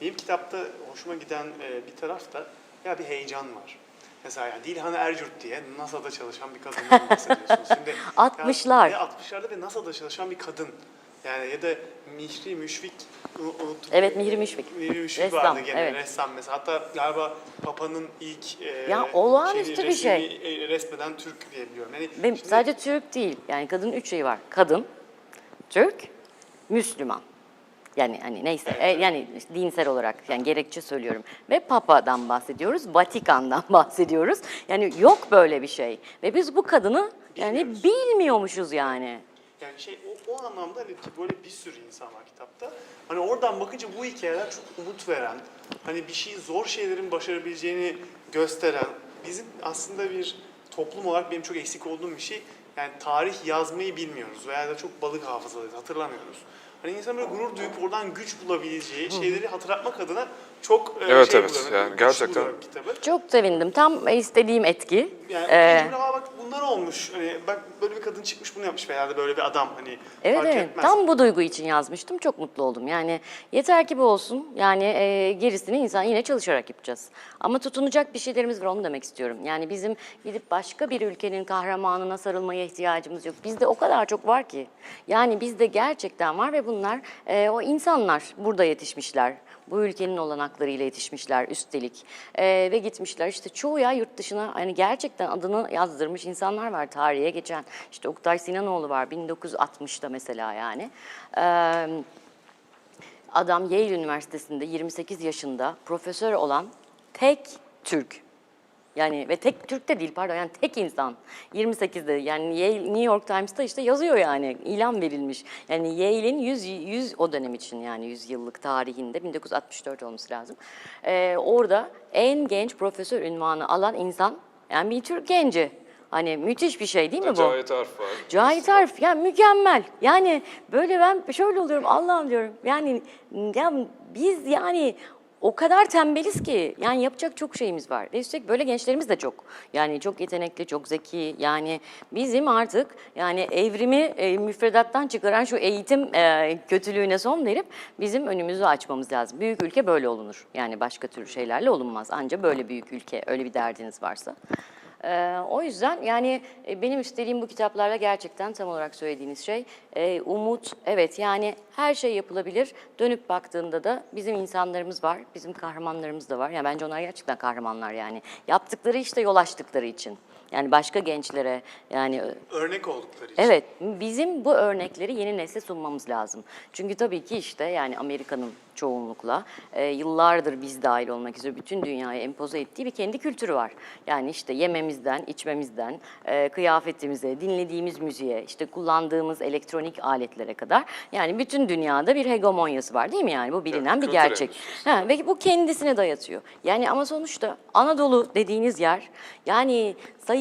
benim kitapta hoşuma giden e, bir taraf da ya bir heyecan var. Mesela yani Dilhan Ercürt diye NASA'da çalışan bir kadından bahsediyorsunuz. Şimdi 60'lar. Ya, ve 60'larda ve NASA'da çalışan bir kadın. Yani ya da Mihri Müşfik unuttum. Evet, Mihri Müşfik. Mihri Müşfik Ressam, vardı gene evet. ressam mesela. Hatta galiba Papa'nın ilk e, Ya, olağanüstü şeyini, bir şey. resmini, e, resmeden Türk diye biliyorum. Yani Ve şimdi- sadece Türk değil. Yani kadının üç şeyi var. Kadın, Türk, Müslüman. Yani hani neyse e, yani işte dinsel olarak yani gerekçe söylüyorum. Ve Papa'dan bahsediyoruz, Vatikan'dan bahsediyoruz. Yani yok böyle bir şey. Ve biz bu kadını yani Bilmiyoruz. bilmiyormuşuz yani. Yani şey o, o anlamda hani ki böyle bir sürü insan var kitapta. Hani oradan bakınca bu hikayeler çok umut veren, hani bir şey zor şeylerin başarabileceğini gösteren, bizim aslında bir toplum olarak benim çok eksik olduğum bir şey. Yani tarih yazmayı bilmiyoruz veya da çok balık hafızalıyız, hatırlamıyoruz. Hani insan böyle gurur duyup oradan güç bulabileceği şeyleri hatırlatmak adına çok e, Evet, şey evet. buluyorum. Yani güçlü gerçekten- kitabı. Çok sevindim. Tam istediğim etki. Yani Ee, okuyunca "Aa bak bunlar olmuş. Hani bak böyle bir kadın çıkmış bunu yapmış veya da böyle bir adam hani Evet fark evet. etmez. Tam bu duygu için yazmıştım. Çok mutlu oldum. Yani yeter ki bu olsun. Yani e, gerisini insan yine çalışarak yapacağız. Ama tutunacak bir şeylerimiz var onu demek istiyorum. Yani bizim gidip başka bir ülkenin kahramanına sarılmaya ihtiyacımız yok. Bizde o kadar çok var ki. Yani bizde gerçekten var ve bunlar e, o insanlar burada yetişmişler. Bu ülkenin olanaklarıyla yetişmişler üstelik. E, ve gitmişler işte çoğu ya yurt dışına hani gerçekten adını yazdırmış insanlar var tarihe geçen. İşte Oktay Sinanoğlu var 1960'da mesela yani. Eee Adam Yale Üniversitesi'nde 28 yaşında profesör olan tek Türk. Yani ve tek Türk de değil pardon yani tek insan 28'de yani Yale, New York Times'ta işte yazıyor yani ilan verilmiş. Yani Yale'in 100, 100 o dönem için yani 100 yıllık tarihinde 1964 olması lazım. Ee, orada en genç profesör ünvanı alan insan yani bir Türk genci. Hani müthiş bir şey değil mi bu? Cahit Arf var. Cahit Arf ya mükemmel. Yani böyle ben şöyle oluyorum Allah'ım diyorum. Yani ya biz yani o kadar tembeliz ki yani yapacak çok şeyimiz var. Ve üstelik böyle gençlerimiz de çok. Yani çok yetenekli, çok zeki. Yani bizim artık yani evrimi e, müfredattan çıkaran şu eğitim e, kötülüğüne son verip bizim önümüzü açmamız lazım. Büyük ülke böyle olunur. Yani başka tür şeylerle olunmaz. Anca böyle büyük ülke öyle bir derdiniz varsa. Ee, o yüzden yani e, benim istediğim bu kitaplarla gerçekten tam olarak söylediğiniz şey e, umut. Evet yani her şey yapılabilir. Dönüp baktığında da bizim insanlarımız var, bizim kahramanlarımız da var. Yani bence onlar gerçekten kahramanlar yani. Yaptıkları işte yol açtıkları için. Yani başka gençlere yani örnek oldukları için. Evet, bizim bu örnekleri yeni nesle sunmamız lazım. Çünkü tabii ki işte yani Amerika'nın çoğunlukla e, yıllardır biz dahil olmak üzere bütün dünyaya empoze ettiği bir kendi kültürü var. Yani işte yememizden, içmemizden, e, kıyafetimize, dinlediğimiz müziğe, işte kullandığımız elektronik aletlere kadar yani bütün dünyada bir hegemonyası var değil mi yani? Bu bilinen bir kültür gerçek. Ha, ve bu kendisine dayatıyor. Yani ama sonuçta Anadolu dediğiniz yer yani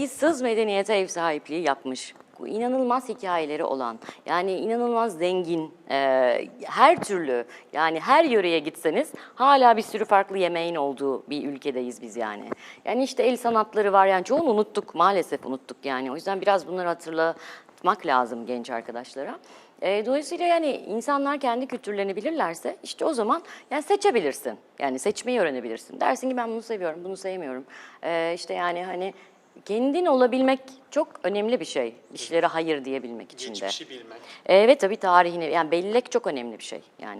sayısız medeniyete ev sahipliği yapmış. İnanılmaz hikayeleri olan, yani inanılmaz zengin, e, her türlü, yani her yöreye gitseniz hala bir sürü farklı yemeğin olduğu bir ülkedeyiz biz yani. Yani işte el sanatları var, yani çoğunu unuttuk, maalesef unuttuk yani. O yüzden biraz bunları hatırlatmak lazım genç arkadaşlara. E, dolayısıyla yani insanlar kendi kültürlerini bilirlerse işte o zaman yani seçebilirsin. Yani seçmeyi öğrenebilirsin. Dersin ki ben bunu seviyorum, bunu sevmiyorum. E, işte yani hani kendin olabilmek çok önemli bir şey. Bir şeylere hayır diyebilmek için de. Geçmişi bilmek. Evet tabii tarihini yani bellek çok önemli bir şey yani.